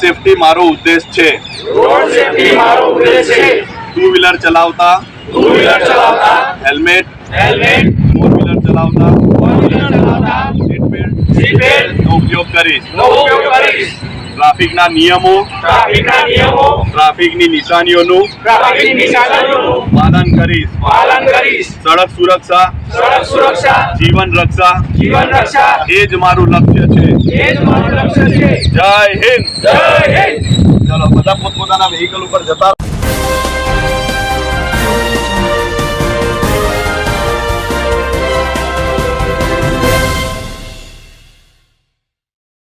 Safety મારો ઉદ્દેશ છે રોડ સેફટી મારો ઉદ્દેશ છે ટુ વ્હીલર ચલાવતા ટુ વ્હીલર ચલાવતા હેલ્મેટ હેલ્મેટ ફોર વ્હીલર ચલાવતા ફોર વ્હીલર ચલાવતા સીટ બેલ્ટ સીટ બેલ્ટ નો ઉપયોગ કરીશ નો ઉપયોગ કરીશ ટ્રાફિકના નિયમો ટ્રાફિકના નિયમો ટ્રાફિકની નિશાનીઓનું ટ્રાફિકની નિશાનીઓનું પાલન કરીશ પાલન કરીશ સડક સુરક્ષા સડક સુરક્ષા જીવન રક્ષા જીવન રક્ષા એ જ મારું લક્ષ્ય છે એ જ મારું લક્ષ્ય છે જય હિન્દ જય હિન્દ ચલો બધા પોતપોતાના વ્હીકલ ઉપર જતા.